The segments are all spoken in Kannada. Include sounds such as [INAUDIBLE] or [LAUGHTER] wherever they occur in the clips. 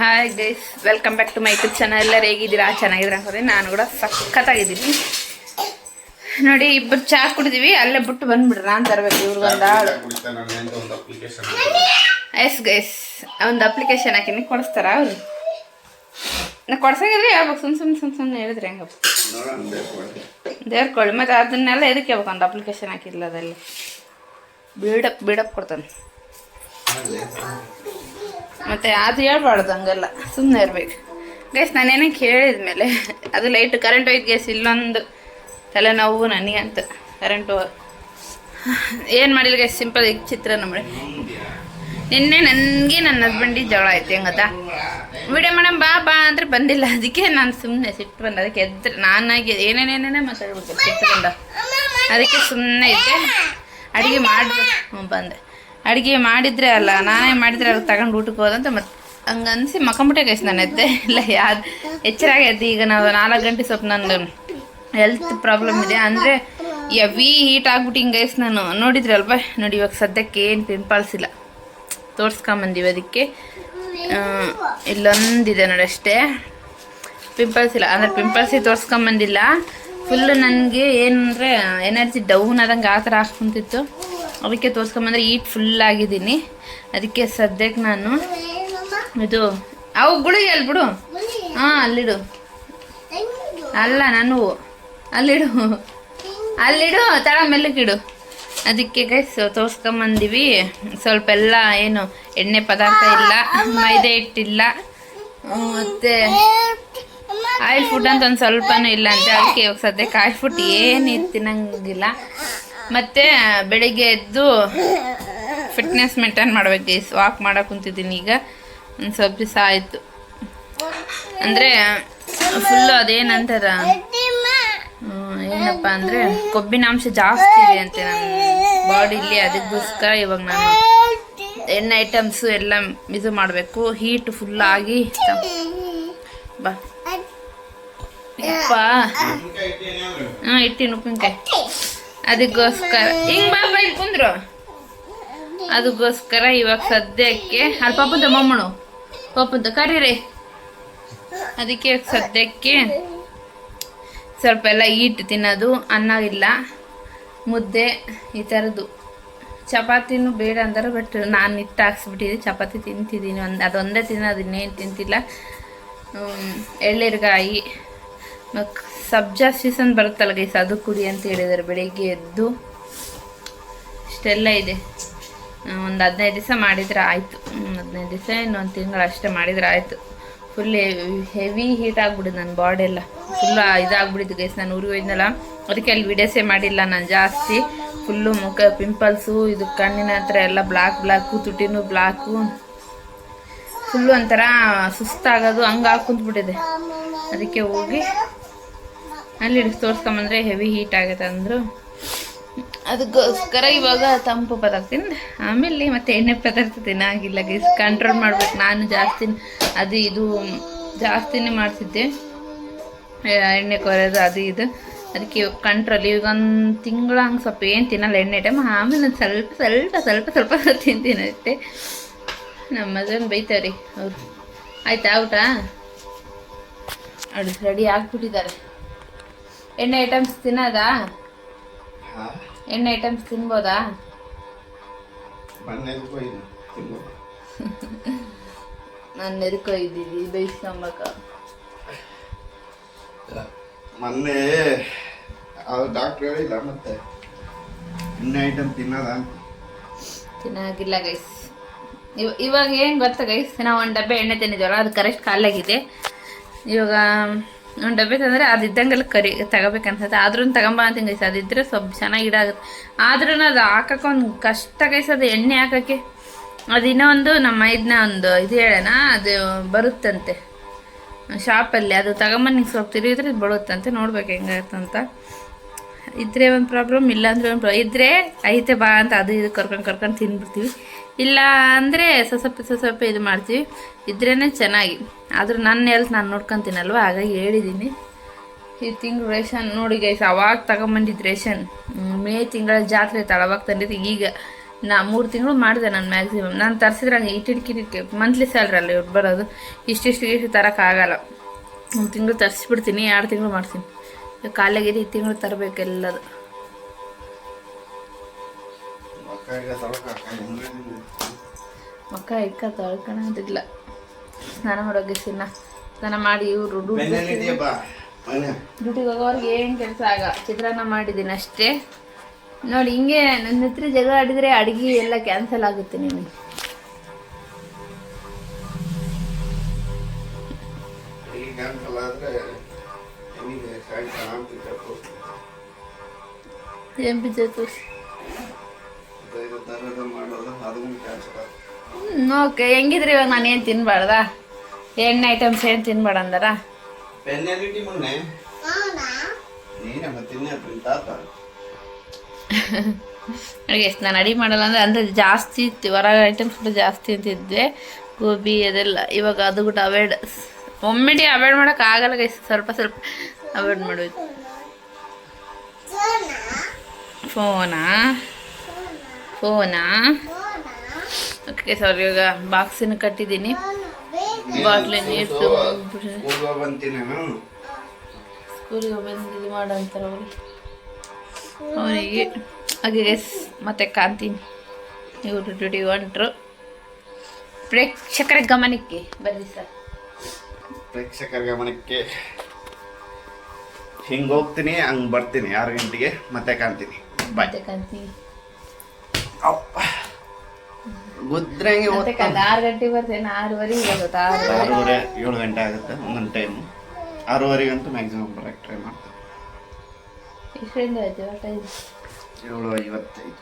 Hi guys welcome back to my YouTube channel ಎಲ್ಲರೂ ಹೇಗಿದ್ದೀರಾ? ಚೆನ್ನಾಗಿದ್ದೀರಾ ಅನ್ಕೋತೀನಿ ನಾನು ಕೂಡ ಸಖತ್ತಾಗಿದ್ದೀನಿ. ನೋಡಿ ಇಬ್ಬರು ಚಹಾ ಕುಡಿದೀವಿ ಅಲ್ಲೇ ಬಿಟ್ಟು ಬಂದ್ಬಿಡ್ರಿ. ನಾನು ತರಬೇಕು ಇವ್ರಿಗೊಂದು ಆಳು. ಒಂದು ಆಳು ಎಸ್ ಗೈಸ್ ಒಂದು ಅಪ್ಲಿಕೇಶನ್ ಹಾಕಿನಿ ಕೊಡಿಸ್ತಾರ ಅವ್ರು? ನಾ ಕೊಡ್ಸಂಗಿದ್ರೆ ಹೇಳ್ಬೇಕು ಸುಮ್ ಸುಮ್ ಸುಮ್ ಸುಮ್ಮನೆ ಹೇಳಿದ್ರೆ ಹೆಂಗ ದೇವ್ರಕೊಳ್ಳಿ ಮತ್ತು ಅದನ್ನೆಲ್ಲ ಎದಕ್ಕೆ ಹೇಳ್ಬೇಕು? ಒಂದು ಅಪ್ಲಿಕೇಶನ್ ಹಾಕಿಲ್ಲ ಅದಲ್ಲಿ ಬೀಡಪ್ ಬೀಡಪ್ ಕೊಡ್ತಾನೆ. ಮತ್ತೆ ಅದು ಹೇಳ್ಬಾರ್ದು ಹಂಗಲ್ಲ ಸುಮ್ಮನೆ ಇರ್ಬೇಕು. ಗೈಸ್ ನಾನೇನಕ್ಕೆ ಕೇಳಿದ್ಮೇಲೆ, ಅದು ಲೈಟ್ ಕರೆಂಟ್ ಹೋಯ್ತು ಗೈಸ್ ಇಲ್ಲೊಂದು ತಲೆನೋವು ನನಗಂತ. ಕರೆಂಟು ಏನು ಮಾಡಿಲ್ಲ ಗೈಸ್ ಸಿಂಪಲ್ ಈಗ ಚಿತ್ರ ಮಾಡಿ ನಿನ್ನೆ ನನಗೆ ನನ್ನ ಹಸ್ಬೆಂಡಿ ಜಗಳ ಆಯ್ತು ಹೆಂಗತ್ತಾ ವಿಡಿಯೋ ಮೇಡಮ್ ಬಾ ಬಾ ಅಂದ್ರೆ ಬಂದಿಲ್ಲ. ಅದಕ್ಕೆ ನಾನು ಸುಮ್ಮನೆ ಸಿಟ್ಟು ಬಂದ. ಅದಕ್ಕೆ ಎದ್ರೆ, ನಾನಾಗಿ ಏನೇನೇನೇನೇ ಮಾತಾಡ್ಬೇಕು, ಸಿಟ್ಟು ಬಂದ. ಅದಕ್ಕೆ ಸುಮ್ಮನೆ ಇದ್ದೆ. ಅಡುಗೆ ಮಾಡಿ ಬಂದೆ. ಅಡುಗೆ ಮಾಡಿದ್ರೆ ಅಲ್ಲ, ನಾನೇ ಮಾಡಿದ್ರೆ ಅಲ್ಲಿ ತಗೊಂಡು ಊಟಕ್ಕೆ ಹೋದಂತ ಮತ್ತೆ ಹಂಗೆ ಅನಿಸಿ ಮಕ್ಕಂಬಿಟ್ಟೆ ಗೈಸ್ ನಾನು ಎದ್ದೆ. ಇಲ್ಲ ಯಾವ್ದು ಎಚ್ಚರಾಗಿ ಎದ್ದೆ. ಈಗ ನಾವು ನಾಲ್ಕು ಗಂಟೆ ಸ್ವಲ್ಪ ನಂದು ಹೆಲ್ತ್ ಪ್ರಾಬ್ಲಮ್ ಇದೆ. ಅಂದರೆ ಎವಿ ಹೀಟ್ ಆಗ್ಬಿಟ್ಟು ಹಿಂಗೆ ಗೈಸ್ ನಾನು. ನೋಡಿದ್ರಲ್ವ? ನೋಡಿ, ಇವಾಗ ಸದ್ಯಕ್ಕೆ ಏನು ಪಿಂಪಲ್ಸ್ ಇಲ್ಲ. ತೋರಿಸ್ಕೊಂಬಂದಿವಿ ಅದಕ್ಕೆ. ಇಲ್ಲೊಂದಿದೆ ನೋಡಿ ಅಷ್ಟೇ. ಪಿಂಪಲ್ಸ್ ಇಲ್ಲ. ಅಂದರೆ ಪಿಂಪಲ್ಸಿಗೆ ತೋರಿಸ್ಕೊಂಬಂದಿಲ್ಲ. ಫುಲ್ಲು ನನಗೆ ಏನಂದರೆ ಎನರ್ಜಿ ಡೌನ್ ಆದಂಗೆ ಆ ಥರ ಹಾಕ್ಕೊಂತಿತ್ತು ಅದಕ್ಕೆ ತೋರಿಸ್ಕೊಂಬಂದ್ರೆ ಈಟ್ ಫುಲ್ ಆಗಿದ್ದೀನಿ. ಅದಕ್ಕೆ ಸದ್ಯಕ್ಕೆ ನಾನು ಇದು, ಅವು ಗುಳಿಗೆ ಅಲ್ಲಿ ಬಿಡು. ಹಾಂ, ಅಲ್ಲಿಡು. ಅಲ್ಲ, ನಾನು ಅಲ್ಲಿಡು. ಅಲ್ಲಿಡು, ತಳ ಮೆಲ್ಲಕ್ಕಿಡು. ಅದಕ್ಕೆ ಗೈಸ್ ತೋರ್ಸ್ಕೊಂಬಂದಿವಿ. ಸ್ವಲ್ಪ ಎಲ್ಲ ಏನು ಎಣ್ಣೆ ಪದಾರ್ಥ ಇಲ್ಲ, ಮೈದೆ ಹಿಟ್ಟಿಲ್ಲ. ಮತ್ತೆ ಆಯಿಲ್ ಫುಡ್ ಅಂತ ಒಂದು ಸ್ವಲ್ಪನೂ ಇಲ್ಲ ಅಂತ ಅದಕ್ಕೆ ಇವಾಗ ಸದ್ಯಕ್ಕೆ ಆಯಿಲ್ ಫುಡ್ ಏನು ತಿನ್ನಂಗಿಲ್ಲ. ಮತ್ತು ಬೆಳಿಗ್ಗೆ ಎದ್ದು ಫಿಟ್ನೆಸ್ ಮೇಂಟೈನ್ ಮಾಡ್ಬೇಕು ಗೈಸ್ ವಾಕ್ ಮಾಡೋಕೆ ಕುಂತಿದ್ದೀನಿ ಈಗ. ಒಂದು ಸ್ವಲ್ಪ ದಿವಸ ಆಯಿತು. ಅಂದರೆ ಫುಲ್ಲು ಅದೇನಂತಾರ? ಏನಪ್ಪ ಅಂದರೆ, ಕೊಬ್ಬಿನಾಂಶ ಜಾಸ್ತಿ ಇದೆ ಅಂತೆ ನಾನು ಬಾಡಿಲಿ ಅದಕ್ಕೋಸ್ಕರ ಇವಾಗ ನಾನು ಎಣ್ಣೆ ಐಟಮ್ಸು ಎಲ್ಲ ಇದು ಮಾಡಬೇಕು. ಹೀಟ್ ಫುಲ್ ಆಗಿ ಬಾ. ಯಪ್ಪ. ಹಾಂ ಉಪ್ಪಿನಕಾಯಿ. ಅದಕ್ಕೋಸ್ಕರ. ಹಿಂಗ್ ಬಾ ಬಾ ಇಲ್ಲಿ ಕುಂದ್ರು. ಅದಕ್ಕೋಸ್ಕರ ಇವಾಗ ಸದ್ಯಕ್ಕೆ, ಅಲ್ಲಿ ಪಾಪದ ಮಮ್ಮಳು ಪಾಪದ ಕರೀರಿ. ಅದಕ್ಕೆ ಸದ್ಯಕ್ಕೆ ಸ್ವಲ್ಪ ಎಲ್ಲ ಈಟ್ ತಿನ್ನೋದು, ಅನ್ನ ಇಲ್ಲ, ಮುದ್ದೆ ಈ ಥರದ್ದು. ಚಪಾತಿನೂ ಬೇಡ ಅಂದ್ರೆ ಬಟ್ ನಾನು ಹಿಟ್ಟು ಹಾಕ್ಸ್ಬಿಟ್ಟಿದ್ದೆ. ಚಪಾತಿ ತಿಂತಿದ್ದೀನಿ ಒಂದು, ಅದೊಂದೇ ತಿನ್ನೋದು, ಇನ್ನೇನು ತಿಂತಿಲ್ಲ. ಮತ್ತು ಸಬ್ಜಾ ಸೀಸನ್ ಬರುತ್ತಲ್ಲ ಗೈಸ್ ಅದು ಕುಡಿ ಅಂತ ಹೇಳಿದ್ದಾರೆ ಬೆಳಿಗ್ಗೆ ಎದ್ದು. ಇಷ್ಟೆಲ್ಲ ಇದೆ. ಒಂದು ಹದಿನೈದು ದಿವಸ ಮಾಡಿದರೆ ಆಯಿತು. ಹದಿನೈದು ದಿವಸ ಇನ್ನೊಂದು ತಿಂಗಳು ಅಷ್ಟೇ ಮಾಡಿದರೆ ಆಯಿತು. ಫುಲ್ ಹೆವಿ ಹೀಟ್ ಆಗ್ಬಿಡಿದೆ ನನ್ನ ಬಾಡಿ ಎಲ್ಲ. ಫುಲ್ ಇದಾಗ್ಬಿಡಿದ್ದು ಗೈಸ್ ನಾನು ಊರಿಗೆ ಹೋಯ್ನಲ್ಲ ಅದಕ್ಕೆ ಅಲ್ಲಿ ವಿಡಿಯೋಸೇ ಮಾಡಿಲ್ಲ ನಾನು ಜಾಸ್ತಿ. ಫುಲ್ಲು ಮುಖ ಪಿಂಪಲ್ಸು ಇದು ಕಣ್ಣಿನ ಹತ್ರ ಎಲ್ಲ ಬ್ಲ್ಯಾಕ್ ಬ್ಲ್ಯಾಕು ತುಟಿನೂ ಬ್ಲ್ಯಾಕು ಫುಲ್ಲು ಒಂಥರ ಸುಸ್ತಾಗೋದು ಹಂಗಾಗಿ ಕುಂತ್ಬಿಟ್ಟಿದೆ ಅದಕ್ಕೆ ಹೋಗಿ ಅಲ್ಲಿ ತೋರಿಸ್ಕೊಂಬಂದ್ರೆ ಹೆವಿ ಹೀಟ್ ಆಗುತ್ತೆ ಅಂದರು. ಅದಕ್ಕೋಸ್ಕರ ಇವಾಗ ತಂಪು ಪದಾರ್ಥ ತಿಂದು ಆಮೇಲೆ ಮತ್ತೆ ಎಣ್ಣೆ ಪದಾರ್ಥ ತಿನ್ನಾಗಿಲ್ಲ ಗೀಸ್ ಕಂಟ್ರೋಲ್ ಮಾಡ್ಬೇಕು. ನಾನು ಜಾಸ್ತಿ, ಅದು ಇದು ಜಾಸ್ತಿನೇ ಮಾಡ್ತಿದ್ದೆ. ಎಣ್ಣೆ ಕೊರೆಯೋದು ಅದು ಇದು. ಅದಕ್ಕೆ ಕಂಟ್ರೋಲ್ ಈಗ ಒಂದು ತಿಂಗಳ ಹಂಗೆ ಸ್ವಲ್ಪ ಏನು ತಿನ್ನಲ್ಲ ಎಣ್ಣೆ ಟೈಮ್ ಆಮೇಲೆ ಒಂದ್ ಸ್ವಲ್ಪ ಸ್ವಲ್ಪ ಸ್ವಲ್ಪ ಸ್ವಲ್ಪ [LAUGHS] ತಿಂತೀನಿ ಅಷ್ಟೇ. ನಮ್ಮ ಮಜನ್ ಬೈತಾವ್ರಿ ಅವ್ರು. ಆಯ್ತಾ ಊಟ? ಅಡುಗೆ ರೆಡಿ ಆಗ್ಬಿಟ್ಟಿದ್ದಾರೆ. ಎಣ್ಣೆ ಐಟಮ್ಸ್ ತಿನ್ನೋದಾ? ಎಣ್ಣೆ ಐಟಮ್ಸ್ ತಿನ್ಬೋದಾ? ನಾನು ನೆರ್ಕೊ ಇದ್ದೀವಿ ಬೈಸ್ಕೊಂಬಕ ಮೊನ್ನೆ ಅವ್ರು ಡಾಕ್ಟ್ರ್ ಹೇಳಿಲ್ಲ ಮತ್ತೆ ಎಣ್ಣೆ ಐಟಮ್ ತಿನ್ನೋದ ತಿನ್ನಾಗಿಲ್ಲ ಗೈಸ್ ಇವ ಇವಾಗ ಏನು ಗೊತ್ತಾ ಗೈಸ್ ನಾವು ಒಂದು ಡಬ್ಬೆ ಎಣ್ಣೆ ತಿಂದಿದ್ವಲ್ಲ ಅದು ಕರೆಕ್ಟ್ ಖಾಲಿಯಾಗಿದೆ ಇವಾಗ ಡಬ್ಬೆ ತಂದರೆ ಅದು ಇದ್ದಂಗೆಲ್ಲ ಕರಿ ತಗೋಬೇಕನ್ಸುತ್ತೆ ಆದ್ರೂ ತಗೊಂಬ ಅಂತ ಗೈಸ್ ಅದಿದ್ರೆ ಸ್ವಲ್ಪ ಚೆನ್ನಾಗಿ ಇಡಾಗುತ್ತೆ ಆದ್ರೂ ಅದು ಹಾಕಕ್ಕೆ ಒಂದು ಕಷ್ಟ ಗೈಸ್ ಅದು ಎಣ್ಣೆ ಹಾಕೋಕ್ಕೆ. ಅದು ಇನ್ನೂ ಒಂದು ನಮ್ಮ ಇದನ್ನ ಒಂದು ಇದು ಹೇಳೋಣ ಅದು ಬರುತ್ತಂತೆ. ಶಾಪಲ್ಲಿ ಅದು ತಗೊಂಬಂದು ಸ್ವಲ್ಪ ತಿರುಗಿದ್ರೆ ಬರುತ್ತಂತೆ. ನೋಡ್ಬೇಕು ಅಂತ. ಇದ್ರೆ ಒಂದು ಪ್ರಾಬ್ಲಮ್ ಇಲ್ಲ ಅಂದ್ರೆ ಒಂದು ಇದ್ರೆ ಐತೆ ಬಾ ಅಂತ ಅದು ಇದು ಕರ್ಕೊಂಡು ಕರ್ಕೊಂಡು ತಿಂದ್ಬಿಡ್ತೀವಿ ಇಲ್ಲ ಅಂದರೆ ಸ್ವಲ್ಪ ಸ್ವಲ್ಪ ಇದು ಮಾಡ್ತೀವಿ. ಇದ್ರೇ ಚೆನ್ನಾಗಿ. ಆದರೂ ನನ್ನ ಹೆಲ್ತ್ ನಾನು ನೋಡ್ಕೊತೀನಲ್ವ? ಹಾಗಾಗಿ ಹೇಳಿದ್ದೀನಿ ಈ ತಿಂಗಳು ರೇಷನ್ ನೋಡಿ ಗೈಸ್ ಅವಾಗ ತಗೊಂಬಂದಿದ್ದು ರೇಷನ್. ಮೇ ತಿಂಗಳ ಜಾತ್ರೆ ತಳವಾಗಿ ಅವಾಗ ತಂದಿದ್ದು ಈಗ ನಾ ಮೂರು ತಿಂಗಳು ಮಾಡಿದೆ ನಾನು ಮ್ಯಾಕ್ಸಿಮಮ್ ನಾನು ತರಿಸಿದ್ರೆ ಹಂಗೆ ಇಟ್ಟಿಡ್ಕಿಟ್ಟಿಕ್ಕೆ ಮಂತ್ಲಿ ಸ್ಯಾಲ್ರಿ ಅಲ್ಲ ಇವ್ರು ಬರೋದು. ಇಷ್ಟಿಷ್ಟು ಇಷ್ಟು ತರೋಕ್ಕಾಗಲ್ಲ ಒಂದು ತಿಂಗಳು ತರಿಸ್ಬಿಡ್ತೀನಿ, ಎರಡು ತಿಂಗಳು ಮಾಡ್ತೀನಿ. ಕಾಲಿಗೆ ಈ ತಿಂಗಳು ತರಬೇಕು ಮಕ್ಕ ಇಕ್ಕ ತೊಳ್ಕೊಳೋದಿಲ್ಲ ಸ್ನಾನ ಮಾಡೋಕೆ ಸಿನ್ನ. ಸ್ನಾನ ಮಾಡಿ ಇವರು ಡ್ಯೂಟಿಗೆ ಹೋಗೋರ್ಗೆ ಏನು ಕೆಲಸ ಆಗ? ಚಿತ್ರಾನ್ನ ಮಾಡಿದ್ದೀನಿ ಅಷ್ಟೇ. ನೋಡಿ ಹಿಂಗೆ ನನ್ನ ಹತ್ರ ಜಗ ಆಡಿದ್ರೆ ಅಡುಗೆ ಎಲ್ಲ ಕ್ಯಾನ್ಸಲ್ ಆಗುತ್ತೆ ನಿಮಗೆ. ಏನು ಬಿದ್ದೈತು ಓಕೆ ಹೆಂಗಿದ್ರಿ ಇವಾಗ ನಾನು ಏನು ತಿನ್ಬಾರ್ದ? ಎಣ್ಣೆ ಐಟಮ್ಸ್ ಏನು ತಿನ್ಬೇಡ ಅಂದರ? ಎಷ್ಟು ನಾನು ಅಡಿ ಮಾಡಲ್ಲ ಅಂದರೆ ಅಂದರೆ ಜಾಸ್ತಿ ಇತ್ತು. ಹೊರ ಐಟಮ್ಸ್ ಕೂಡ ಜಾಸ್ತಿ ಅಂತಿದ್ದೆ ಗೋಬಿ ಅದೆಲ್ಲ ಇವಾಗ ಅದು ಕೂಡ ಅವಾಯ್ಡ್ ಒಮ್ಮೆಡಿ ಅವಾಯ್ಡ್ ಮಾಡೋಕೆ ಆಗಲ್ಲ ಗೈಸ್ ಸ್ವಲ್ಪ ಸ್ವಲ್ಪ ಅವಾಯ್ಡ್ ಮಾಡೋದು. ಫೋನಾ? ಫೋನಾ? ಓಕೆ ಸರ್ ಇವಾಗ ಬಾಕ್ಸಿನ ಕಟ್ಟಿದ್ದೀನಿ. ಬಾಟ್ಲಿ ನೀರು ಸ್ಕೂಲಿಗೆ ಬಂದು ಇದು ಮಾಡಂತಾರೆ ಅವರು. ಅವನಿಗೆ ಹಾಗೆ ಎಸ್ ಮತ್ತೆ ಕಾಂತೀನಿ ಇವರು ಡ್ಯೂಟಿ ಹೊಂಟ್ರು. ಪ್ರೇಕ್ಷಕರ ಗಮನಕ್ಕೆ ಬನ್ನಿ ಸರ್. ಪ್ರೇಕ್ಷಕರ ಗಮನಕ್ಕೆ. ಹಿಂಗೆ ಹೋಗ್ತೀನಿ ಹಂಗೆ ಬರ್ತೀನಿ ಆರು ಗಂಟೆಗೆ. ಮತ್ತೆ ಕಾಣ್ತೀನಿ ಬಾಯ್ ಮತ್ತೆ ಗುದ್ರಂಗೆ ಮತ್ತೆ ಕಾಂತ ಆರು ಗಂಟೆಗೆ ಬರ್ತೇನೆ ಆರೂವರೆಗೆ ಬರುತ್ತೆ ಆರು ಆರೂವರೆ. ಏಳು ಗಂಟೆ ಆಗುತ್ತೆ ಒಂದೊಂದು ಟೈಮು ಆರೂವರೆಗಂತೂ ಮ್ಯಾಕ್ಸಿಮಮ್ ಬರೋಕ್ಕೆ ಟ್ರೈ ಮಾಡ್ತೀನಿ. ಇಷ್ಟರಿಂದ ಆಯ್ತು ಟೈಮ್ ಏಳು ಐವತ್ತೈದು.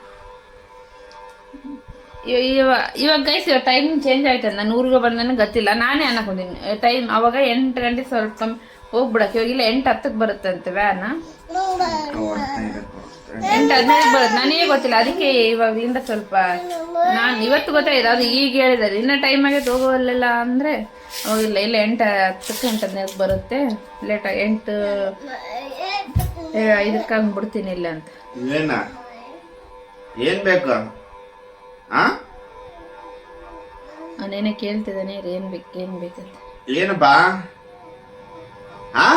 ಇವಾಗ ಇವಾಗ ಗೈಸ್ ಇವಾಗ ಟೈಮ್ ಚೇಂಜ್ ಆಯ್ತದ ನಾನು ಊರಿಗೆ ಬಂದ ಗೊತ್ತಿಲ್ಲ. ನಾನೇ ಅನ್ಕೊಂಡಿನಿ. ಟೈಮ್ ಅವಾಗ ಎಂಟು ಗಂಟೆ ಸ್ವಲ್ಪ ಕಮ್ಮಿ ಹೋಗ್ಬಿಡಕ್ಕೆ ಇವಾಗ ಇಲ್ಲ ಎಂಟು ಹತ್ತಕ್ಕೆ ಬರುತ್ತಂತೆ ವ್ಯಾನ್ ಬರುತ್ತೆ ಹದಿನೈದು ಬರುತ್ತೆ ನನಗೆ ಗೊತ್ತಿಲ್ಲ. ಅದಕ್ಕೆ ಇವಾಗಿಂದ ಸ್ವಲ್ಪ ನಾನು ಇವತ್ತು ಗೊತ್ತಾಯ್ತು ಅದು ಈಗ ಹೇಳಿದ್ದಾರೆ. ಇನ್ನ ಟೈಮ್ ಆಗೈತೆ ಹೋಗೋವಲ್ಲೆಲ್ಲ ಅಂದರೆ ಹೋಗಿಲ್ಲ ಇಲ್ಲ. ಎಂಟು ಹತ್ತಕ್ಕೆ ಎಂಟು ಹದಿನೈದು ಬರುತ್ತೆ. ಲೇಟ್ ಎಂಟು ಏ, ಐದಕ್ಕೆ ಹಂಗೆ ಬಿಡ್ತೀನಿ ಇಲ್ಲ ಅಂತ. ಏನ? ಏನ್ ಬೇಕು? ಅವನೇನೇ ಕೇಳ್ತಿದ್ದಾನೆ ಏನು ಬೇಕು ಏನು ಬೇಕಂತ. ಏನಪ್ಪಾ ಆ?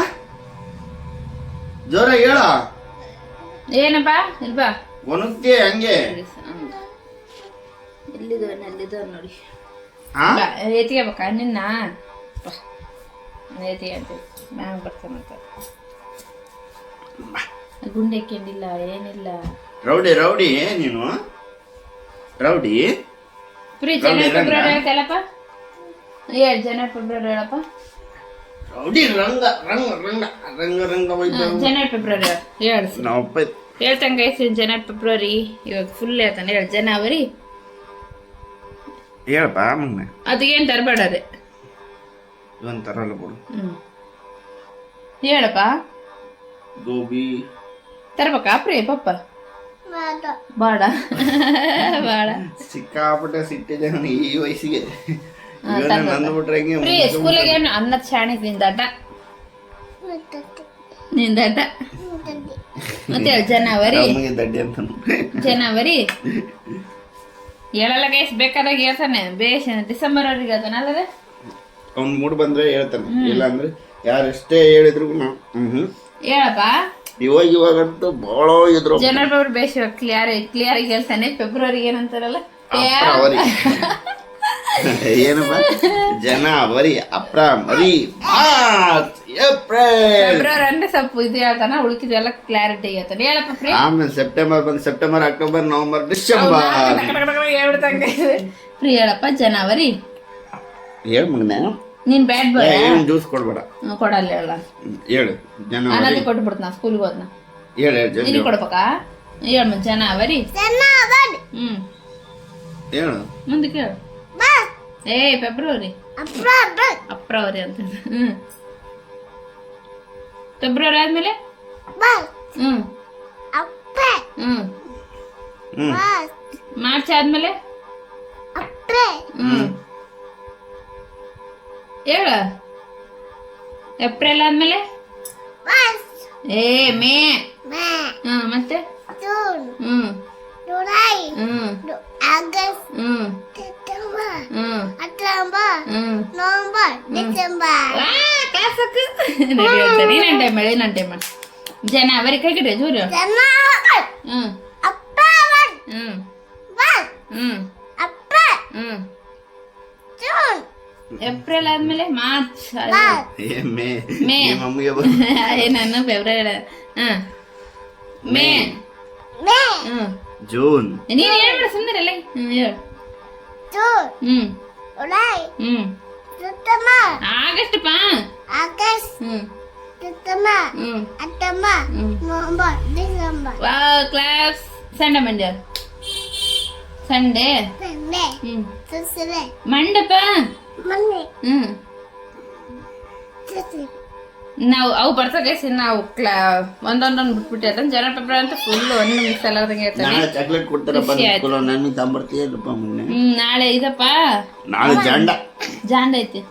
ಜೋರ ಹೇಳ. ಏನಪ್ಪ? ಇಲ್ಬಾ ಒಣಗ್ತೀಯ ಹಂಗೆ. ಎಲ್ಲಿದ ಎಲ್ಲಿದ ನೋಡಿ. ಎತ್ಕೋಬೇಕ ನಿನ್ನ. ಬಾ. ಎತ್ತಿಗೆ ಅಂತ. ಬರ್ತಾನಂತ ಗುಂಡೆ ಹಾಕೊಂಡಿಲ್ಲ ಏನಿಲ್ಲ. ರೌಡಿ ರೌಡಿ ನೀನು? ರೌಡಿ? ಪ್ರೀ ಜನ ಫೆಬ್ರವರಿ ಹೇಳ್ತಲ್ಲಪ್ಪ ಎರಡು ಜನ ಫೆಬ್ರವರಿ ಹೇಳಪ್ಪ ರೌಡಿ ರಂಗ ರಂಗ ರಂಗ ರಂಗ ರಂಗ ಹೋಯ್ತು. ಜನವರಿ ಫೆಬ್ರವರಿ ಹೇಳ್ತಂಗ ಎಷ್ಟು ಜನವರಿ ಫೆಬ್ರವರಿ. ಇವಾಗ ಫುಲ್ ಹೇಳ್ತಾನೆ. ಹೇಳು ಜನವರಿ. ಹೇಳಪ್ಪ ಮಗ್ನೆ ಅದಕ್ಕೇನು ತರಬೇಡ ಅದೇ. ಇವನ್ ತರಲ್ಲ ಬಿಡು ಹೇಳಪ್ಪ. ಗೋಬಿ. ತರ್ಬೇಕಾ? ಪ್ರೀ ಪಪ್ಪ? ಬಾಡ. [LAUGHS] ಬಾಡ. ಸಿಕ್ಕಾಪಟ್ಟೆ ಸಿಟ್ಟಿದೆ ಈ ವಯಸ್ಸಿಗೆ. ಪ್ರೀ ಸ್ಕೂಲಿಗೆ ಏನು ಅನ್ನದ ಶಾಣೆ ನಿಂದಾಟ ನಿಂದಾಟ ಮತ್ತೆ ಜನವರಿ. ಅಮ್ಮಗೆ ದಡ್ಡಿ ಅಂತ ಜನವರಿ. ಹೇಳಲ್ಲ ಗೈಸ್ ಬೇಕಾದಾಗ ಹೇಳ್ತಾನೆ. ಬೇಷ್ ಡಿಸೆಂಬರ್ ಅವ್ರಿಗೆ ಹೇಳ್ತಾನೆ ಅಲ್ಲದೆ? ಅವ್ನ್ ಮೂಡ್ ಬಂದ್ರೆ ಹೇಳ್ತಾನೆ. ಇಲ್ಲ ಅಂದ್ರೆ ಯಾರು ಎಷ್ಟೇ ಹೇಳಿದ್ರು ಹೇಳಪ್ಪ. ಇವಾಗ ಇವಾಗಂತೂ ಭಾಳ ಇದ್ರು ಜನವರಿ ಫೆಬ್ರವರಿ ಬೇಷ್ ಕ್ಲಿಯರ್ ಕ್ಲಿಯರ್ ಆಗಿ ಹೇಳ್ತಾನೆ. ಫೆಬ್ರವರಿಗೆ ಏನಂತಾರಲ್ಲ? ಏನಪ್ಪ? ಜನವರಿ ಬರಿ ಅಪ್ರ ಮರಿ ಮಾರ್ಚ್ ಏಪ್ರಿಲ್. ಫೆಬ್ರವರಿ ಅಂದ್ರೆ ಸ್ವಲ್ಪ ಇದು ಹೇಳ್ತಾನ ಉಳ್ಕಿದೆಲ್ಲ ಕ್ಲಾರಿಟಿ ಹೇಳ್ತಾನೆ. ಹೇಳಪ್ಪ ಫ್ರೀ. ಆಮೇಲೆ ಸೆಪ್ಟೆಂಬರ್ ಬಂದು September October November December. Free ಹೇಳಪ್ಪ ಜನವರಿ. ಹೇಳು ಮಗನೆ. ನೀನ್ ಬ್ಯಾಡ್ ಬಾಯ್ ಏನು ಜ್ಯೂಸ್ ಕೊಡ್ಬೇಡ. ಕೊಡಲ್ಲ ಹೇಳ. ಹೇಳು ಜನವರಿ. ಅನ್ನೋದು ಕೊಟ್ಟು ಬಿಡ್ತಾನ ಸ್ಕೂಲ್ಗೆ ಹೋದ್ನ. ಹೇಳು ಹೇಳು ಜಲ್ದಿ ಹೇಳು. ಕೊಡ್ಬೇಕಾ? ಹೇಳ ಜನವರಿ. ಹ್ಮ್. ಹೇಳು. ಮುಂದಕ್ಕೆ ಹೇಳು. ಏ ಫೆಬ್ರವರಿ ಅಪ್ರವರಿ ಅಂತ. ಹ್ಮ್. ಫೆಬ್ರವರಿ ಆದ್ಮೇಲೆ? ಹ್ಮ್. ಹ್ಮ್. ಹ್ಮ್. ಮಾರ್ಚ್ ಆದ್ಮೇಲೆ? ಹ್ಮ್. ಹೇಳ. ಏಪ್ರಿಲ್ ಆದ್ಮೇಲೆ? ಏ ಮೇ. ಹ್ಮ್ ಮತ್ತೆ? Hmm one hmm April hmm June April ಆದ್ಮೇಲೆ ಮಾರ್ಚ್ ಮಾರ್ಚ್ ಏ ಮೇ ಮೇ. ಈ ಮಮ್ಮಿಗೆ ಬಂದು ನಾನು February hmm May May hmm June ನೀನ್ ಹೇಳ್ಬಿಡ ಸುಂದರಲ್ಲ ಹ್ಮ್ ಹೇಳು June hmm July hmm September August ಪಾ August hmm September hmm October hmm November December wow class Sunday Monday Sunday Sunday hmm Tuesday Monday Monday hmm Tuesday ನಾವು ಅವು ಬರ್ತಾಗ ನಾವು ಕ್ಲಾ ಒಂದೊಂದೊಂದು ಬಿಟ್ಬಿಟ್ಟೆ ಅದನ್ನ ಜನ ಪೇಪರ್ ಅಂತ ಫುಲ್ ಒಂದು ಮಿಕ್ಸ್ ಅಲ್ಲಾರ್ದಂಗೆ ಇರ್ತಾನೆ ನಾಳೆ ಚಾಕ್ಲೇಟ್ ಕೊಡ್ತಾರಪ್ಪ ಖುಷಿ ಆಯ್ತು. ಸ್ಕೂಲ್ ನನಗೆ ತಂಬರ್ತೀಯಲ್ಲಪ್ಪ ಮೊನ್ನೆ ಹ್ಮ್ ನಾಳೆ ಇದಪ್ಪ ನಾಳೆ ಜಂಡ ಜಾಂಡ ಐತಿ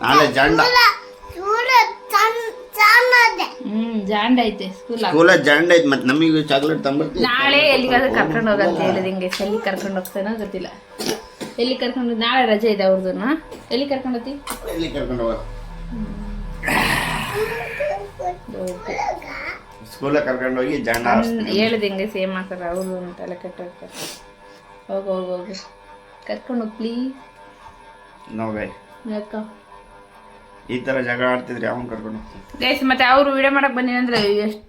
ನಾಳೆ ಜಂಡ ಸೂರ್ಯ ಚಂದ ಚಂದದೆ ಹ್ಮ್ ಜಾಂಡ್ ಐತೆ ಸ್ಕೂಲ್ ಸ್ಕೂಲ ಜಂಡ ಐತಿ ಮತ್ತೆ ನಮಗೆ ಚಾಕ್ಲೇಟ್ ತಂಬರ್ತೀವಿ ನಾಳೆ ಎಲ್ಲಿಗಾದ್ರೂ ಕರ್ಕೊಂಡು ಹೋಗಂತ ಹೇಳಿದ ಹಿಂಗೆ ಎಲ್ಲಿ ಕರ್ಕೊಂಡು ಹೋಗ್ತಾನೋ ಗೊತ್ತಿಲ್ಲ. ಎಲ್ಲಿ ಕರ್ಕೊಂಡು ನಾಳೆ ರಜೆ ಇದೆ ಅವ್ರದ್ದು ಎಲ್ಲಿ ಕರ್ಕೊಂಡು ಹೋಗ್ತಿ ಎಲ್ಲಿ ಕರ್ಕೊಂಡು ಹೋಗ ಸ್ಕೂಲ ಕರ್ಕೊಂಡು ಹೋಗಿ ಜಾಂಡ ಹೇಳಿದ ಹಿಂಗೆ ಸೇಮ್ ಹಾಕಾರ ಅವ್ರದ್ದು ತಲೆ ಕೆಟ್ಟೋಗ್ತಾರೆ ಹೋಗು ಹೋಗು ಹೋಗು. ಕರ್ಕೊಂಡು ಹೋಗಿ ಪ್ಲೀಸ್ ನೋವೇ. ಯಾಕ? ಈ ತರ ಜಗಳ ಆಡ್ತಿದ್ರೆ ಅವನ್ ಕರ್ಕೊಂಡು ಗೈಸ್ ಮತ್ತೆ ಅವರು ವಿಡಿಯೋ ಮಾಡಕ್ ಬಂದಿಲ್ಲ ಅಂದ್ರೆ ಎಷ್ಟು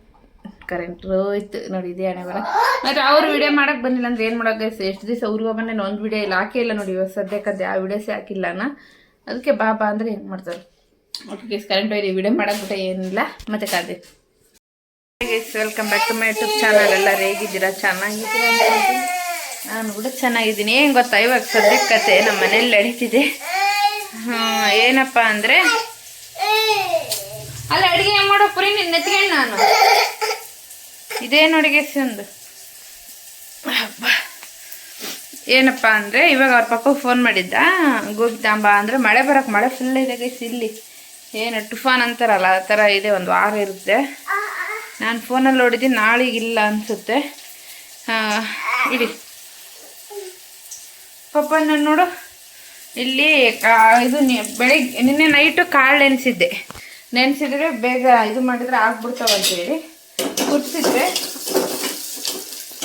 ಕರೆಂಟ್ ಇತ್ತು. ನೋಡಿ, ಇದೇ ಹಣೆ ಬರ ಮತ್ತೆ ಅವ್ರು ವಿಡಿಯೋ ಮಾಡಕ್ ಬಂದಿಲ್ಲ ಅಂದ್ರೆ ಏನ್ ಮಾಡಕ್ ಗೈಸ್ ಎಷ್ಟು ದಿವಸ ಊರಿಗೆ ಬಂದೆ ಒಂದು ವಿಡಿಯೋ ಇಲ್ಲ. ಹಾಕೇ ಇಲ್ಲ ನೋಡಿ ಇವಾಗ ಸದ್ಯಕ್ಕಂತೆ ಆ ವಿಡಿಯೋಸೇ ಹಾಕಿಲ್ಲ ಅದಕ್ಕೆ ಬಾಬಾ ಅಂದ್ರೆ ಹೆಂಗ್ ಮಾಡ್ತಾರೆ? ಕರೆಂಟ್ ಹೋಯ್ತು ವಿಡಿಯೋ ಮಾಡಕ್ ಬಿಟ್ಟ ಏನಿಲ್ಲ. ಮತ್ತೆ ಕಾದೆ guys welcome back to my YouTube channel ಎಲ್ಲ ಹೇಗಿದ್ದೀರಾ? ಚೆನ್ನಾಗಿದ್ದೀರಾ. ನಾನು ಕೂಡ ಚೆನ್ನಾಗಿದ್ದೀನಿ. ಏನು ಗೊತ್ತಾ, ಇವಾಗ ಸದ್ಯಕ್ಕೆ ಕತೆ ನಮ್ಮ ಮನೇಲಿ ನಡೀತಿದೆ. ಏನಪ್ಪ ಅಂದ್ರೆ? ಅಲ್ಲ ಅಡಿಗೆ ಮಾಡೋ ಪುರಿ ನಿನ್ನ ನೆತ್ಕೊಂಡು ನಾನು. ಇದೇನು ನೋಡಿ ಸಂದು? ಏನಪ್ಪ ಅಂದ್ರೆ ಇವಾಗ ಅವ್ರ ಪಪ್ಪ ಫೋನ್ ಮಾಡಿದ್ದ. ಗೋಬಿ ತಾಂಬ ಅಂದ್ರೆ ಮಳೆ ಬರಕ್ ಮಳೆ ಫುಲ್ ಇದೆ ಗೈಸ್ ಇಲ್ಲಿ. ಏನು ಟುಫಾನ್ ಅಂತಾರಲ್ಲ ಆ ಥರ ಇದೆ ಒಂದು ವಾರ ಇರುತ್ತೆ. ನಾನು ಫೋನಲ್ಲಿ ನೋಡಿದ್ದೀನಿ ಅನ್ಸುತ್ತೆ. ಆ, ಇಡಿ. ಪಪ್ಪ ನೋಡು. ಇಲ್ಲಿ ಇದು ಬೆಳಿಗ್ಗೆ, ನಿನ್ನೆ ನೈಟು ಕಾಳು ನೆನೆಸಿದ್ದೆ. ನೆನೆಸಿದ್ರೆ ಬೇಗ ಇದು ಮಾಡಿದ್ರೆ ಆಗ್ಬಿಡ್ತಾವಂತೇಳಿ ಕುದಿಸಿದ್ರೆ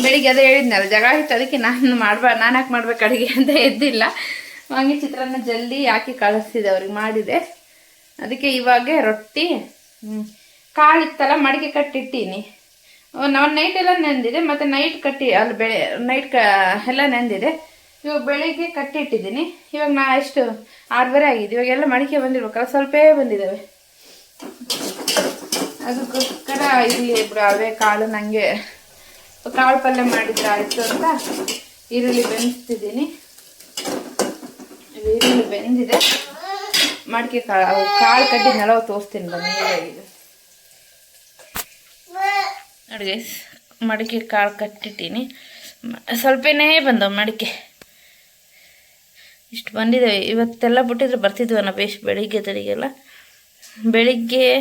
ಬೆಳಿಗ್ಗೆ ಅದೇ ಹೇಳಿದ್ನಲ್ಲ, ಜಗಳ ಇತ್ತು, ಅದಕ್ಕೆ ನಾನು ಮಾಡ್ಬಾ, ನಾನು ಯಾಕೆ ಮಾಡ್ಬೇಕು ಅಡುಗೆ ಅಂತ ಎದ್ದಿಲ್ಲ. ಹಂಗೆ ಚಿತ್ರಾನ್ನ ಜಲ್ದಿ ಹಾಕಿ ಕಳಿಸ್ತಿದ್ದೆ, ಅವ್ರಿಗೆ ಮಾಡಿದೆ. ಅದಕ್ಕೆ ಇವಾಗ ರೊಟ್ಟಿ ಕಾಳು ಇತ್ತಲ್ಲ, ಮಡಿಕೆ ಕಟ್ಟಿಟ್ಟೀನಿ. ನಾವು ನೈಟ್ ಎಲ್ಲ ನೆಂದಿದೆ ಮತ್ತು ನೈಟ್ ಕಟ್ಟಿ, ಅಲ್ಲಿ ಬೆಳೆ ನೈಟ್ ಕ, ಎಲ್ಲ ನೆಂದಿದೆ ಇವಾಗ ಬೆಳಿಗ್ಗೆ ಕಟ್ಟಿಟ್ಟಿದ್ದೀನಿ. ಇವಾಗ ನಾ ಎಷ್ಟು ಆರೂವರೆ ಆಗಿದೆ. ಇವಾಗೆಲ್ಲ ಮಡಿಕೆ ಬಂದಿರ್ಬೇಕಲ್ಲ ಸ್ವಲ್ಪೇ ಬಂದಿದ್ದಾವೆ ಅದಕ್ಕೋಸ್ಕರ ಇಲ್ಲಿ ಅವೇ ಕಾಳು ನನಗೆ ಕಾಳು ಪಲ್ಯ ಮಾಡಿದ್ರೆ ಆಯಿತು ಅಂತ ಈರುಳ್ಳಿ ಬೆಂದಿಸ್ತಿದ್ದೀನಿ ಈರುಳ್ಳಿ ಬೆಂದಿದೆ. ಮಡಿಕೆ ಕಾಳು ಕಾಳು ಕಟ್ಟಿದ್ನೆಲ್ಲ ಅವು ತೋರಿಸ್ತೀನಿ ಬನ್ನಿ ಹೇಗಾಗಿದೆ ನೋಡಿ ಮಡಿಕೆ ಕಾಳು ಕಟ್ಟಿಟ್ಟೀನಿ. ಸ್ವಲ್ಪನೇ ಬಂದವು ಮಡಿಕೆ. ಇಷ್ಟು ಬಂದಿದೆ. ಇವತ್ತೆಲ್ಲ ಬಿಟ್ಟಿದ್ರೆ ಬರ್ತಿದ್ವಿ ನಾವು ಬೇಸ್ ಬೆಳಿಗ್ಗೆ ತಡಿಗೆಲ್ಲ. ಬೆಳಿಗ್ಗೆ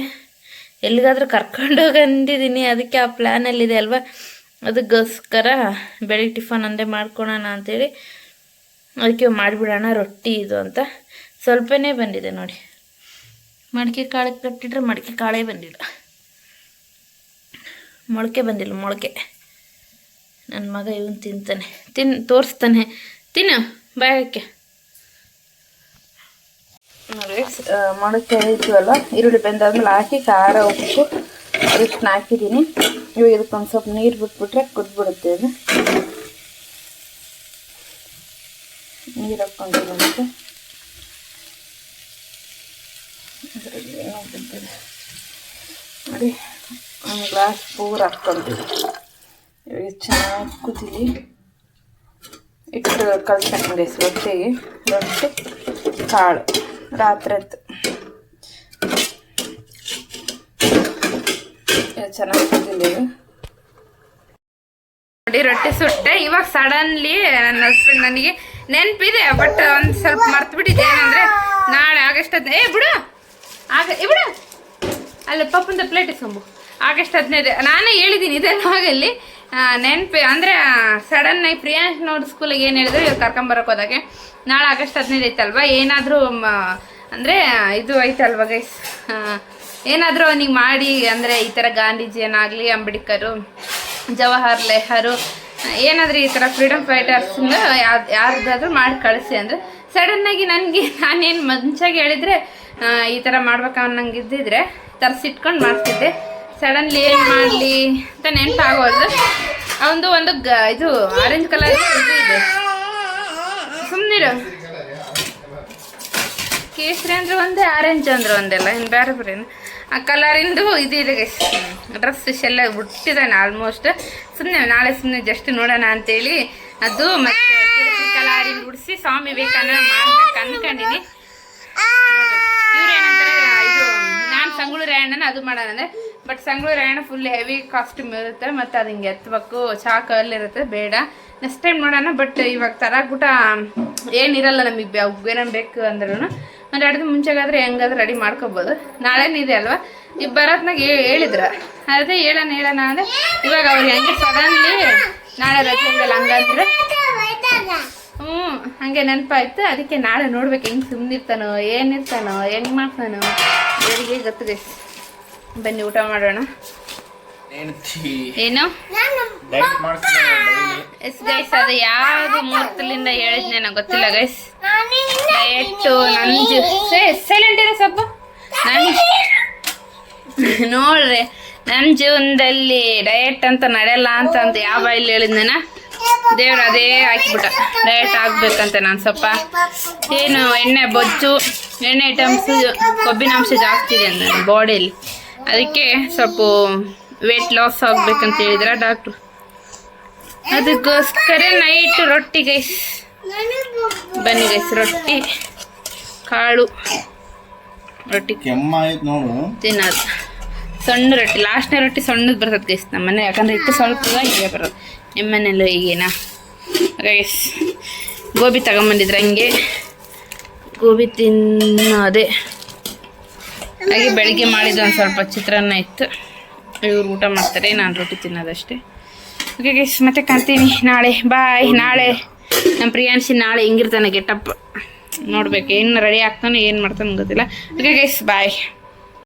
ಎಲ್ಲಿಗಾದ್ರೂ ಕರ್ಕೊಂಡು ಹೋಗಂದಿದ್ದೀನಿ ಅದಕ್ಕೆ ಆ ಪ್ಲ್ಯಾನಲ್ಲಿದೆ ಅಲ್ವಾ? ಅದಕ್ಕೋಸ್ಕರ ಬೆಳಿಗ್ಗೆ ಟಿಫನ್ ಒಂದೇ ಮಾಡ್ಕೊಳೋಣ ಅಂಥೇಳಿ ಅದಕ್ಕೆ ಮಾಡಿಬಿಡೋಣ, ರೊಟ್ಟಿ ಇದು ಅಂತ. ಸ್ವಲ್ಪನೇ ಬಂದಿದೆ ನೋಡಿ. ಮಡಿಕೆ ಕಾಳು ಕಟ್ಟಿಟ್ರೆ ಮಡಿಕೆ ಕಾಳೇ ಬಂದಿಲ್ಲ. ಮೊಳಕೆ ಬಂದಿಲ್ಲ, ಮೊಳಕೆ. ನನ್ನ ಮಗ ಇವನು ತಿಂತಾನೆ. ತಿನ್, ತೋರಿಸ್ತಾನೆ. ತಿನ್ನು ಬಾಯಕ್ಕೆ ನೋಡಿ ಮೊಳಕೆ ಇದ್ವಲ್ಲ ಈರುಳ್ಳಿ ಬೆಂದಾದ್ಮೇಲೆ ಹಾಕಿ ಖಾರ ಉಪ್ಪು ಅದಕ್ಕೆ ಹಾಕಿದ್ದೀನಿ. ಇವಾಗ ಇದಕ್ಕೊಂದು ಸ್ವಲ್ಪ ನೀರು ಬಿಟ್ಬಿಟ್ರೆ ಕುದ್ಬಿಡುತ್ತೆ ಅದು. ನೀರು ಏನೋ ನೋಡಿ, ಒಂದು ಗ್ಲಾಸ್ ಪೂರ ಹಾಕ್ಕೊಂಡು. ಇವಾಗ ಚೆನ್ನಾಗಿ ಕುದೀವಿ ಇಟ್ಟು ಕಲ್ಸ್ಕೊಂಡೆ ರೊಟ್ಟಿಗೆ ರೊಟ್ಟಿ ಕಾಳು. ರಾತ್ರಿ ಹೊತ್ತು ಇದು ಚೆನ್ನಾಗಿ ರೊಟ್ಟಿ ಸುಟ್ಟೆ. ಇವಾಗ ಸಡನ್ಲಿ ನನ್ನ ಹಸ್ಬೆಂಡ್ ನನಗೆ ನೆನಪಿದೆ ಬಟ್ ಒಂದು ಸ್ವಲ್ಪ ಮರ್ತು ಬಿಟ್ಟಿದ್ದೆ ಏನಂದ್ರೆ, ನಾಳೆ ಆಗಸ್ಟ್ ಹದಿನೈದು ಏ, ಬಿಡು. ಆಗ ಬಿಡು. ಅಲ್ಲಿ, ಪಪ್ಪಂದ ಪ್ಲೇಟ್ ಇಸ್ಕೊಂಬು. ಆಗಸ್ಟ್ ಹದಿನೈದು ನಾನೇ ಹೇಳಿದ್ದೀನಿ, ಇದೆಲ್ಲ ಆಗಲ್ಲಿ. ನೆನಪಿ, ಅಂದರೆ ಸಡನ್ ಆಗಿ ಪ್ರಿಯಾಂಶ್ ನೋಡಿ ಸ್ಕೂಲಿಗೆ ಏನು ಹೇಳಿದ್ರು, ಇವ್ರು ಕರ್ಕೊಂಬರಕ್ಕೆ ಹೋದಾಗೆ. ನಾಳೆ ಆಗಸ್ಟ್ ಹದಿನೈದು ಐತಲ್ವ? ಏನಾದರೂ ಅಂದರೆ ಇದು ಐತಲ್ವ ಗೈಸ್ ಏನಾದರೂ ಅವನಿಗೆ ಮಾಡಿ, ಅಂದರೆ, ಈ ಥರ ಗಾಂಧೀಜಿಯನ್ನಾಗಲಿ ಅಂಬೇಡ್ಕರು, ಜವಾಹರ್ ನೆಹರು, ಏನಾದರೂ ಈ ಥರ ಫ್ರೀಡಮ್ ಫೈಟರ್ಸ್ನ ಯಾವ್ದು ಯಾರ್ದಾದ್ರೂ ಮಾಡಿ ಕಳಿಸಿ ಅಂದರೆ ಸಡನ್ನಾಗಿ ನನಗೆ, ನಾನೇನು ಮುಂಚಾಗಿ ಹೇಳಿದರೆ ಈ ಥರ ಮಾಡ್ಬೇಕು ಅನ್ನಂಗೆ ಇದ್ದಿದ್ರೆ, ತರಿಸಿಟ್ಕೊಂಡು ಮಾಡ್ತಿದ್ದೆ. ಸಡನ್ಲಿ ಏನು ಮಾಡಲಿ ಅಂತ ನೆನಪಾಗೋದು. ಅವಂದು ಒಂದು ಗ ಇದು ಆರೆಂಜ್ ಕಲರ್ ಇದು ಸುಮ್ಮನಿರು ಕೇಸರಿ ಅಂದ್ರೆ ಒಂದೇ ಆರೆಂಜ್ ಅಂದ್ರೆ ಒಂದೆಲ್ಲ ಇನ್ನು ಬೇರೆ ಬೇರೆ ಆ ಕಲರಿಂದು ಇದು ಇದೆ ಡ್ರೆಸ್ ಎಲ್ಲ ಬಿಟ್ಟಿದ್ದಾನೆ ಆಲ್ಮೋಸ್ಟ್ ಸುಮ್ಮನೆ ನಾಳೆ ಸುಮ್ಮನೆ ಜಸ್ಟ್ ನೋಡೋಣ ಅಂತೇಳಿ. ಅದು ಮತ್ತೆ ಕೇಸರಿ ಬಿಡಿಸಿ ಸ್ವಾಮಿ ವಿವೇಕಾನಂದ ಮಾಡ್ಬೇಕು ಅನ್ಕೊಂಡಿನಿ. ಇವ್ರು ಏನಂತಾರೆ ಇದು ಸಂಗೊಳ್ಳಿ ರಾಯಣ್ಣನ ಅದು ಮಾಡೋಣ ಅಂದ್ರೆ but Sangolli Rayanna full heavy costume ಇರುತ್ತೆ, ಮತ್ತು ಅದು ಹಿಂಗೆ ಎತ್ತಬೇಕು ಚಾಕ್ ಇರುತ್ತೆ ಬೇಡ. ನೆಕ್ಸ್ಟ್ ಟೈಮ್ ನೋಡೋಣ ಬಟ್ ಇವಾಗ ತರಾಗ್ಬಿಟ್ಟ ಏನಿರಲ್ಲ ನಮಗೆ ಏನೇನು ಬೇಕು ಅಂದ್ರೂ ಒಂದು ಎರಡು ಮುಂಚೆಗಾದ್ರೆ ಹೆಂಗಾದ್ರೆ ರೆಡಿ ಮಾಡ್ಕೋಬೋದು. ನಾಳೆನಿದೆ ಅಲ್ವಾ? ಈಗ ಬರೋತ್ನಾಗ ಹೇಳಿದ್ರ. ಅದೇ ಹೇಳೋಣ ಹೇಳೋಣ ಅಂದರೆ, ಇವಾಗ ಅವ್ರು ಹೆಂಗೆ ಸಡನ್ಲಿ ನಾಳೆ ರಜೆ ಇರಲ್ಲ ಹಂಗಂದ್ರೆ? ಹ್ಞೂ ಹಂಗೆ ನೆನಪಾಯ್ತು. ಅದಕ್ಕೆ ನಾಳೆ ನೋಡ್ಬೇಕು ಹೆಂಗೆ ಸುಮ್ಮನಿರ್ತಾನೋ ಏನಿರ್ತಾನೋ, ಹೆಂಗೆ ಮಾಡ್ತಾನೋ. ದೇವರಿಗೆ ಗೊತ್ತಿದೆ ಬನ್ನಿ ಊಟ ಮಾಡೋಣ. ಏನು. ಎಸ್ ಗೈಸ್ ಅದು ಯಾವ್ದು ಮೂರ್ತಲಿಂದ ಹೇಳಿದ್ನೆ ನಂಗೆ ಗೊತ್ತಿಲ್ಲ ಗೈಸ್ ಡಯಟ್ಟು ನಂಜು ಸೈಲೆಂಟ್ ಇರೋ ಸ್ವಲ್ಪ ನನ್ನ ನೋಡ್ರಿ ನನ್ನ ಜೀವನದಲ್ಲಿ ಡಯಟ್ ಅಂತ ನಡೆಯಲ್ಲ ಅಂತ ಅಂತ ಯಾವ ಬಾಯಲ್ಲಿ ಹೇಳಿದ್ನೇನ? ದೇವ್ರು ಅದೇ ಹಾಕಿಬಿಟ್ಟ. ಡಯಟ್ ಆಗ್ಬೇಕಂತೆ ನಾನು ಸ್ವಲ್ಪ. ಏನು ಎಣ್ಣೆ ಬೊಜ್ಜು ಎಣ್ಣೆ ಐಟಮ್ಸ್ ಕೊಬ್ಬಿನಾಂಶ ಜಾಸ್ತಿ ಇದೆ ನನ್ನ ಬಾಡಿಯಲ್ಲಿ ಅದಕ್ಕೆ ಸ್ವಲ್ಪ ವೆಯ್ಟ್ ಲಾಸ್ ಆಗ್ಬೇಕಂತ ಹೇಳಿದ್ರ ಡಾಕ್ಟ್ರು ಅದಕ್ಕೋಸ್ಕರ ನೈಟ್ ರೊಟ್ಟಿ ಗೈಸ್ ಬನ್ನಿ ಗೈಸ್ ರೊಟ್ಟಿ ಕಾಳು ರೊಟ್ಟಿ ಕೆಮ್ಮ ಆಯ್ತು ನೋಡು. ತಿನ್ನೋದು. ಸಣ್ಣ ರೊಟ್ಟಿ, ಲಾಸ್ಟ್ನೇ ರೊಟ್ಟಿ ಸಣ್ಣದು ಬರ್ತದೆ ಗೈಸ್ ನಮ್ಮ ಮನೆ, ಯಾಕಂದ್ರೆ ಇಟ್ಟು ಸ್ವಲ್ಪ ಹೀಗೆ ಬರೋದು. ನಿಮ್ಮ ಮನೇಲೂ ಹೀಗೇನಾ? ಗೈಸ್ ಗೋಬಿ ತಗೊಂಬಂದಿದ್ರೆ ಹಂಗೆ? ಗೋಬಿ ತಿನ್ನೋದೆ. ಹಾಗೆ ಬೆಳಿಗ್ಗೆ ಮಾಡಿದ್ದು ಒಂದು ಸ್ವಲ್ಪ ಚಿತ್ರಾನ್ನ ಇತ್ತು. ಇವ್ರು ಊಟ ಮಾಡ್ತಾರೆ, ನಾನು ರೊಟ್ಟಿ ತಿನ್ನೋದಷ್ಟೇ. ಓಕೆ ಗೈಸ್ ಮತ್ತೆ ಕಾಣ್ತೀನಿ ನಾಳೆ. ಬಾಯ್ ನಾಳೆ. ನಮ್ಮ ಪ್ರಿಯಾಂಶಿ ನಾಳೆ ಹೆಂಗಿರ್ತಾನೆ ಗೆಟಪ್. ನೋಡ್ಬೇಕು, ಏನು ರೆಡಿ ಆಗ್ತಾನೆ, ಏನು ಮಾಡ್ತಾನೆ ಗೊತ್ತಿಲ್ಲ. Okay guys bye